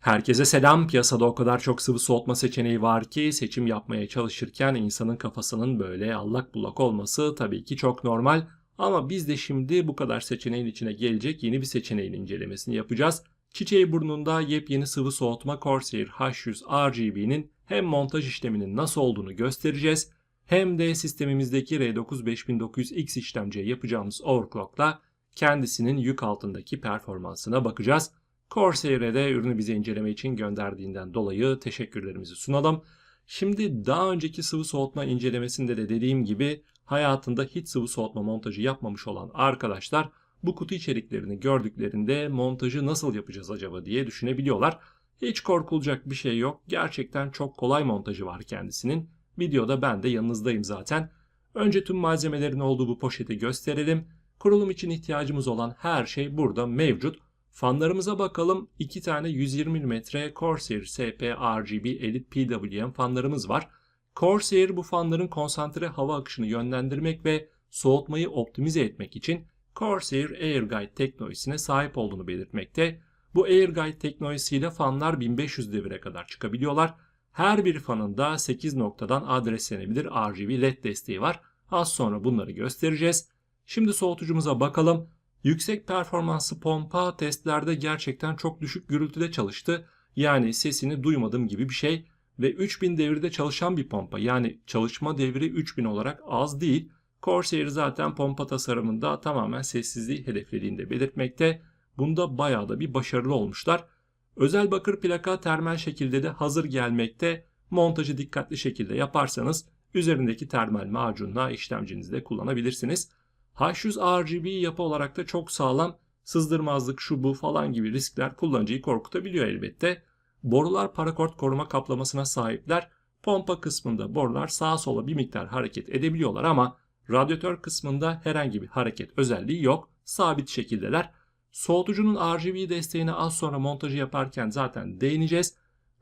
Herkese selam. Piyasada o kadar çok sıvı soğutma seçeneği var ki seçim yapmaya çalışırken insanın kafasının böyle allak bullak olması tabii ki çok normal. Ama biz de şimdi bu kadar seçeneğin içine gelecek yeni bir seçeneğin incelemesini yapacağız. Çiçeği burnunda yepyeni sıvı soğutma Corsair H100 RGB'nin hem montaj işleminin nasıl olduğunu göstereceğiz hem de sistemimizdeki R9 5900X işlemciye yapacağımız overclockla kendisinin yük altındaki performansına bakacağız. Corsair'e de ürünü bize inceleme için gönderdiğinden dolayı teşekkürlerimizi sunalım. Şimdi daha önceki sıvı soğutma incelemesinde de dediğim gibi hayatında hiç sıvı soğutma montajı yapmamış olan arkadaşlar bu kutu içeriklerini gördüklerinde montajı nasıl yapacağız acaba diye düşünebiliyorlar. Hiç korkulacak bir şey yok. Gerçekten çok kolay montajı var kendisinin. Videoda ben de yanınızdayım zaten. Önce tüm malzemelerin olduğu bu poşeti gösterelim. Kurulum için ihtiyacımız olan her şey burada mevcut. Fanlarımıza bakalım. 2 tane 120 mm Corsair SP RGB Elite PWM fanlarımız var. Corsair bu fanların konsantre hava akışını yönlendirmek ve soğutmayı optimize etmek için Corsair AirGuide teknolojisine sahip olduğunu belirtmekte. Bu AirGuide teknolojisiyle fanlar 1500 devire kadar çıkabiliyorlar. Her bir fanın da 8 noktadan adreslenebilir RGB LED desteği var. Az sonra bunları göstereceğiz. Şimdi soğutucumuza bakalım. Yüksek performanslı pompa testlerde gerçekten çok düşük gürültüde çalıştı. Yani sesini duymadım gibi bir şey ve 3000 devirde çalışan bir pompa yani çalışma devri 3000 olarak az değil. Corsair zaten pompa tasarımında tamamen sessizliği hedeflediğinde belirtmekte. Bunda bayağı da bir başarılı olmuşlar. Özel bakır plaka termal şekilde de hazır gelmekte. Montajı dikkatli şekilde yaparsanız üzerindeki termal macunla işlemcinizde kullanabilirsiniz. H100 RGB yapı olarak da çok sağlam. Sızdırmazlık şu bu falan gibi riskler kullanıcıyı korkutabiliyor elbette. Borular parakort koruma kaplamasına sahipler. Pompa kısmında borular sağa sola bir miktar hareket edebiliyorlar ama radyatör kısmında herhangi bir hareket özelliği yok. Sabit şekildeler. Soğutucunun RGB desteğine az sonra montajı yaparken zaten değineceğiz.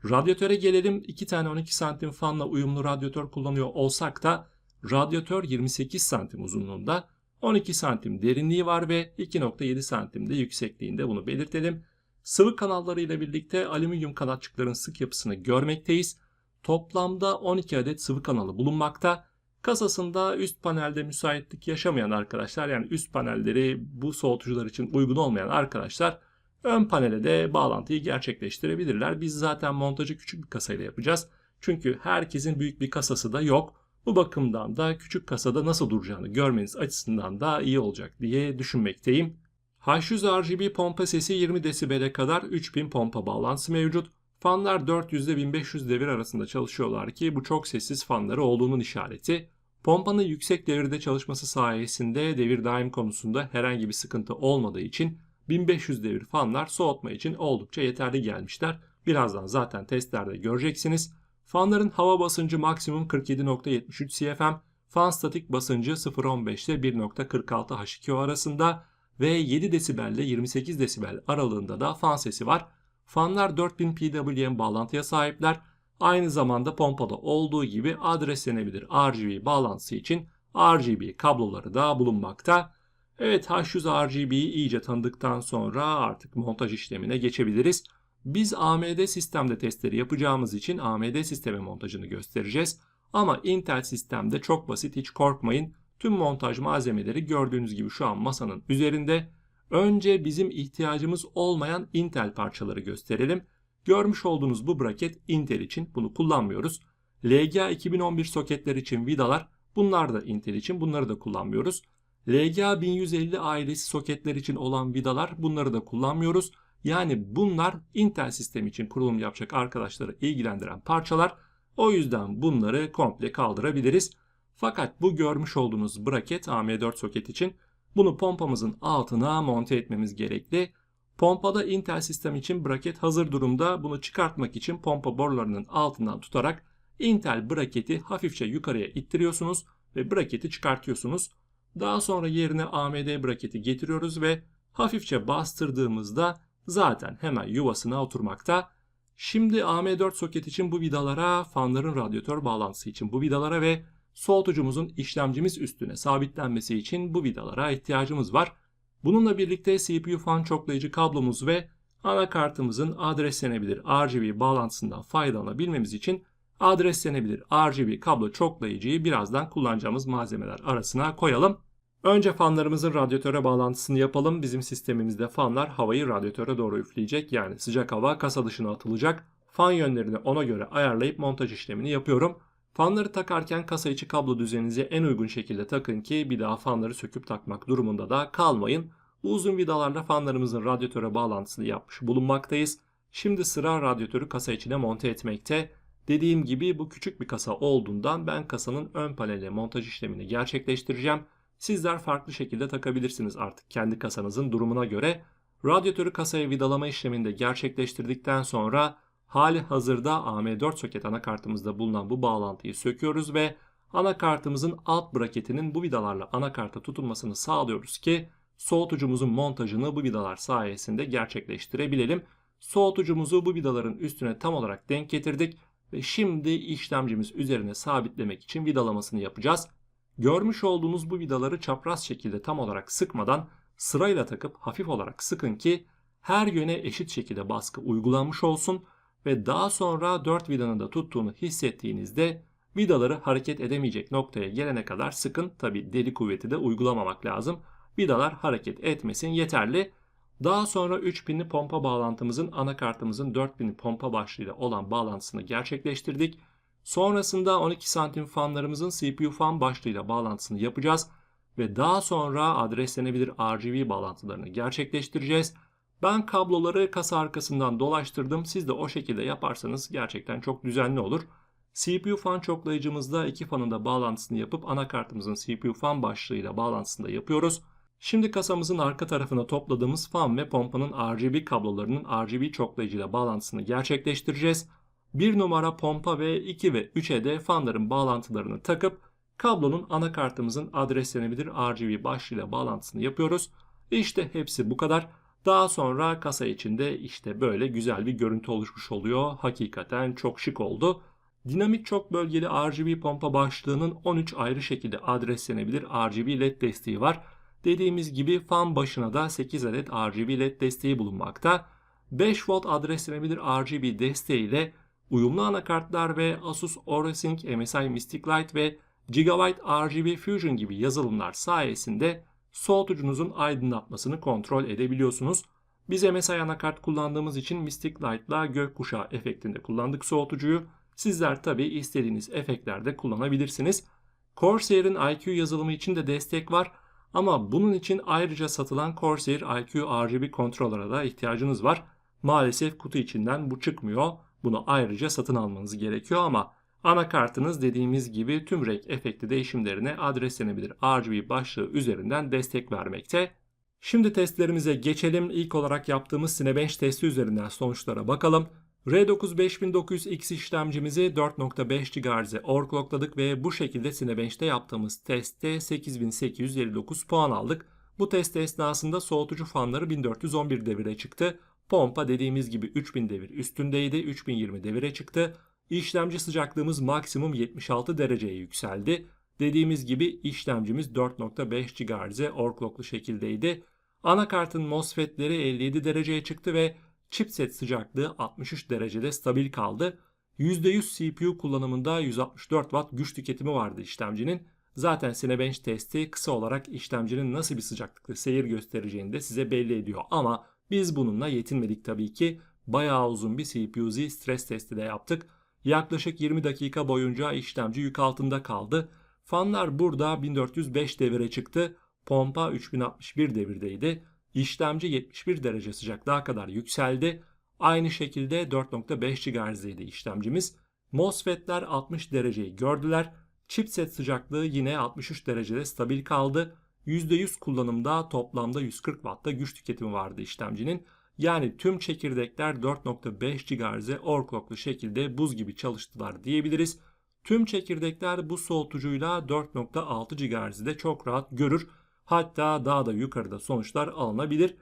Radyatöre gelelim. 2 tane 12 santim fanla uyumlu radyatör kullanıyor olsak da radyatör 28 santim uzunluğunda 12 santim derinliği var ve 2.7 santim de yüksekliğinde bunu belirtelim. Sıvı kanalları ile birlikte alüminyum kanatçıkların sık yapısını görmekteyiz. Toplamda 12 adet sıvı kanalı bulunmakta. Kasasında üst panelde müsaitlik yaşamayan arkadaşlar yani üst panelleri bu soğutucular için uygun olmayan arkadaşlar ön panele de bağlantıyı gerçekleştirebilirler. Biz zaten montajı küçük bir kasayla yapacağız. Çünkü herkesin büyük bir kasası da yok. Bu bakımdan da küçük kasada nasıl duracağını görmeniz açısından da iyi olacak diye düşünmekteyim. H100 RGB pompa sesi 20 desibele kadar 3000 pompa bağlantısı mevcut. Fanlar 400 ile 1500 devir arasında çalışıyorlar ki bu çok sessiz fanları olduğunun işareti. Pompanın yüksek devirde çalışması sayesinde devir daim konusunda herhangi bir sıkıntı olmadığı için 1500 devir fanlar soğutma için oldukça yeterli gelmişler. Birazdan zaten testlerde göreceksiniz. Fanların hava basıncı maksimum 47.73 CFM, fan statik basıncı 0.15 ile 1.46 H2O arasında ve 7 desibel ile 28 desibel aralığında da fan sesi var. Fanlar 4000 PWM bağlantıya sahipler. Aynı zamanda pompada olduğu gibi adreslenebilir RGB bağlantısı için RGB kabloları da bulunmakta. Evet H100 RGB'yi iyice tanıdıktan sonra artık montaj işlemine geçebiliriz. Biz AMD sistemde testleri yapacağımız için AMD sisteme montajını göstereceğiz. Ama Intel sistemde çok basit hiç korkmayın. Tüm montaj malzemeleri gördüğünüz gibi şu an masanın üzerinde. Önce bizim ihtiyacımız olmayan Intel parçaları gösterelim. Görmüş olduğunuz bu braket Intel için bunu kullanmıyoruz. LGA 2011 soketler için vidalar bunlar da Intel için bunları da kullanmıyoruz. LGA 1150 ailesi soketler için olan vidalar bunları da kullanmıyoruz. Yani bunlar Intel sistemi için kurulum yapacak arkadaşları ilgilendiren parçalar. O yüzden bunları komple kaldırabiliriz. Fakat bu görmüş olduğunuz braket AM4 soket için bunu pompamızın altına monte etmemiz gerekli. Pompada Intel sistem için braket hazır durumda. Bunu çıkartmak için pompa borularının altından tutarak Intel braketi hafifçe yukarıya ittiriyorsunuz ve braketi çıkartıyorsunuz. Daha sonra yerine AMD braketi getiriyoruz ve hafifçe bastırdığımızda zaten hemen yuvasına oturmakta. Şimdi AM4 soket için bu vidalara, fanların radyatör bağlantısı için bu vidalara ve soğutucumuzun işlemcimiz üstüne sabitlenmesi için bu vidalara ihtiyacımız var. Bununla birlikte CPU fan çoklayıcı kablomuz ve anakartımızın adreslenebilir RGB bağlantısından faydalanabilmemiz için adreslenebilir RGB kablo çoklayıcıyı birazdan kullanacağımız malzemeler arasına koyalım. Önce fanlarımızın radyatöre bağlantısını yapalım. Bizim sistemimizde fanlar havayı radyatöre doğru üfleyecek. Yani sıcak hava kasa dışına atılacak. Fan yönlerini ona göre ayarlayıp montaj işlemini yapıyorum. Fanları takarken kasa içi kablo düzeninize en uygun şekilde takın ki bir daha fanları söküp takmak durumunda da kalmayın. Bu uzun vidalarla fanlarımızın radyatöre bağlantısını yapmış bulunmaktayız. Şimdi sıra radyatörü kasa içine monte etmekte. Dediğim gibi bu küçük bir kasa olduğundan ben kasanın ön paneline montaj işlemini gerçekleştireceğim. Sizler farklı şekilde takabilirsiniz artık kendi kasanızın durumuna göre. Radyatörü kasaya vidalama işlemini de gerçekleştirdikten sonra hali hazırda AM4 soket anakartımızda bulunan bu bağlantıyı söküyoruz ve anakartımızın alt braketinin bu vidalarla anakarta tutulmasını sağlıyoruz ki soğutucumuzun montajını bu vidalar sayesinde gerçekleştirebilelim. Soğutucumuzu bu vidaların üstüne tam olarak denk getirdik ve şimdi işlemcimiz üzerine sabitlemek için vidalamasını yapacağız. Görmüş olduğunuz bu vidaları çapraz şekilde tam olarak sıkmadan sırayla takıp hafif olarak sıkın ki her yöne eşit şekilde baskı uygulanmış olsun ve daha sonra 4 vidanın da tuttuğunu hissettiğinizde vidaları hareket edemeyecek noktaya gelene kadar sıkın. Tabi deli kuvveti de uygulamamak lazım. Vidalar hareket etmesin yeterli. Daha sonra 3 pinli pompa bağlantımızın anakartımızın 4 pinli pompa başlığıyla olan bağlantısını gerçekleştirdik. Sonrasında 12 santim fanlarımızın CPU fan başlığıyla bağlantısını yapacağız ve daha sonra adreslenebilir RGB bağlantılarını gerçekleştireceğiz. Ben kabloları kasa arkasından dolaştırdım. Siz de o şekilde yaparsanız gerçekten çok düzenli olur. CPU fan çoklayıcımızda iki fanın da bağlantısını yapıp anakartımızın CPU fan başlığıyla bağlantısını da yapıyoruz. Şimdi kasamızın arka tarafına topladığımız fan ve pompanın RGB kablolarının RGB çoklayıcıyla bağlantısını gerçekleştireceğiz. 1 numara pompa ve 2 ve 3'e de fanların bağlantılarını takıp kablonun anakartımızın adreslenebilir RGB başlığıyla bağlantısını yapıyoruz. İşte hepsi bu kadar. Daha sonra kasa içinde işte böyle güzel bir görüntü oluşmuş oluyor. Hakikaten çok şık oldu. Dinamik çok bölgeli RGB pompa başlığının 13 ayrı şekilde adreslenebilir RGB LED desteği var. Dediğimiz gibi fan başına da 8 adet RGB LED desteği bulunmakta. 5 volt adreslenebilir RGB desteğiyle uyumlu anakartlar ve Asus OreSync MSI Mystic Light ve Gigabyte RGB Fusion gibi yazılımlar sayesinde soğutucunuzun aydınlatmasını kontrol edebiliyorsunuz. Biz MSI anakart kullandığımız için Mystic Light'la gökkuşağı efektinde kullandık soğutucuyu. Sizler tabi istediğiniz efektlerde kullanabilirsiniz. Corsair'in IQ yazılımı için de destek var. Ama bunun için ayrıca satılan Corsair IQ RGB kontrolöre da ihtiyacınız var. Maalesef kutu içinden bu çıkmıyor. Bunu ayrıca satın almanız gerekiyor ama anakartınız dediğimiz gibi tüm renk efekti değişimlerine adreslenebilir RGB başlığı üzerinden destek vermekte. Şimdi testlerimize geçelim. İlk olarak yaptığımız Cinebench testi üzerinden sonuçlara bakalım. R9 5900X işlemcimizi 4.5 GHz'e overclockladık ve bu şekilde Cinebench'te yaptığımız testte 8859 puan aldık. Bu test esnasında soğutucu fanları 1411 devire çıktı. Pompa dediğimiz gibi 3000 devir üstündeydi. 3020 devire çıktı. İşlemci sıcaklığımız maksimum 76 dereceye yükseldi. Dediğimiz gibi işlemcimiz 4.5 GHz'e overclocklu şekildeydi. Anakartın MOSFET'leri 57 dereceye çıktı ve chipset sıcaklığı 63 derecede stabil kaldı. %100 CPU kullanımında 164 Watt güç tüketimi vardı işlemcinin. Zaten Cinebench testi kısa olarak işlemcinin nasıl bir sıcaklıkta seyir göstereceğini de size belli ediyor. Ama biz bununla yetinmedik tabii ki. Bayağı uzun bir CPU-Z stres testi de yaptık. Yaklaşık 20 dakika boyunca işlemci yük altında kaldı. Fanlar burada 1405 devire çıktı. Pompa 3061 devirdeydi. İşlemci 71 derece sıcaklığa kadar yükseldi. Aynı şekilde 4.5 GHz'deydi işlemcimiz. MOSFET'ler 60 dereceyi gördüler. Chipset sıcaklığı yine 63 derecede stabil kaldı. %100 kullanımda toplamda 140 Watt'ta güç tüketimi vardı işlemcinin. Yani tüm çekirdekler 4.5 GHz'e overclocklu şekilde buz gibi çalıştılar diyebiliriz. Tüm çekirdekler bu soğutucuyla 4.6 GHz'de çok rahat görür. Hatta daha da yukarıda sonuçlar alınabilir.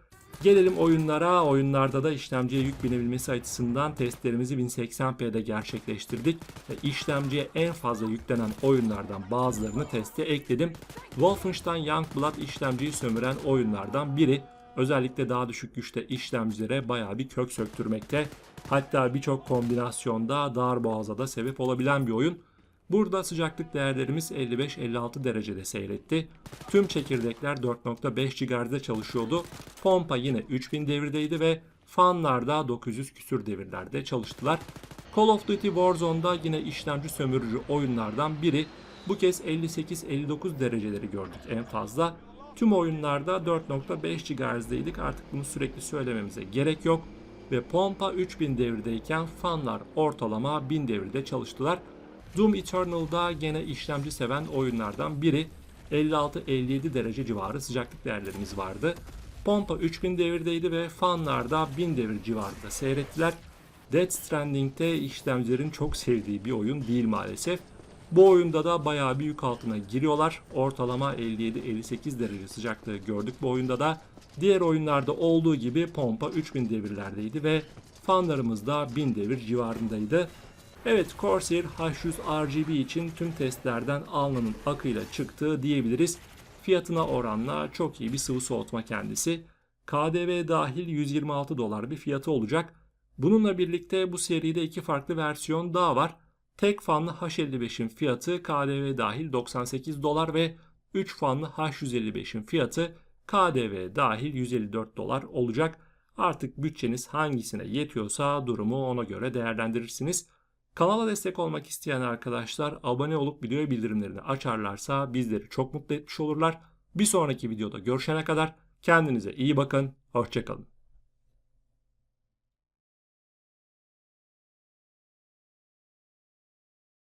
Gelelim oyunlara. Oyunlarda da işlemciye yük binebilmesi açısından testlerimizi 1080p'de gerçekleştirdik. Ve işlemciye en fazla yüklenen oyunlardan bazılarını teste ekledim. Wolfenstein Youngblood işlemciyi sömüren oyunlardan biri. özellikle daha düşük güçte işlemcilere bayağı bir kök söktürmekte. Hatta birçok kombinasyonda dar boğaza da sebep olabilen bir oyun. Burada sıcaklık değerlerimiz 55-56 derecede seyretti. Tüm çekirdekler 4.5 GHz'de çalışıyordu. Pompa yine 3000 devirdeydi ve fanlar da 900 küsür devirlerde çalıştılar. Call of Duty Warzone'da yine işlemci sömürücü oyunlardan biri. Bu kez 58-59 dereceleri gördük en fazla. Tüm oyunlarda 4.5 GHz'deydik artık bunu sürekli söylememize gerek yok. Ve pompa 3000 devirdeyken fanlar ortalama 1000 devirde çalıştılar. Doom Eternal'da gene işlemci seven oyunlardan biri. 56-57 derece civarı sıcaklık değerlerimiz vardı. Pompa 3000 devirdeydi ve fanlarda 1000 devir civarında seyrettiler. Death Stranding'de işlemcilerin çok sevdiği bir oyun değil maalesef. Bu oyunda da bayağı bir yük altına giriyorlar. Ortalama 57-58 derece sıcaklığı gördük bu oyunda da. Diğer oyunlarda olduğu gibi pompa 3000 devirlerdeydi ve fanlarımız da 1000 devir civarındaydı. Evet Corsair H100 RGB için tüm testlerden alnının akıyla çıktığı diyebiliriz. Fiyatına oranla çok iyi bir sıvı soğutma kendisi. KDV dahil 126 dolar bir fiyatı olacak. Bununla birlikte bu seride iki farklı versiyon daha var. Tek fanlı H55'in fiyatı KDV dahil 98 dolar ve 3 fanlı H155'in fiyatı KDV dahil 154 dolar olacak. Artık bütçeniz hangisine yetiyorsa durumu ona göre değerlendirirsiniz. Kanala destek olmak isteyen arkadaşlar abone olup video bildirimlerini açarlarsa bizleri çok mutlu etmiş olurlar. Bir sonraki videoda görüşene kadar kendinize iyi bakın, hoşçakalın.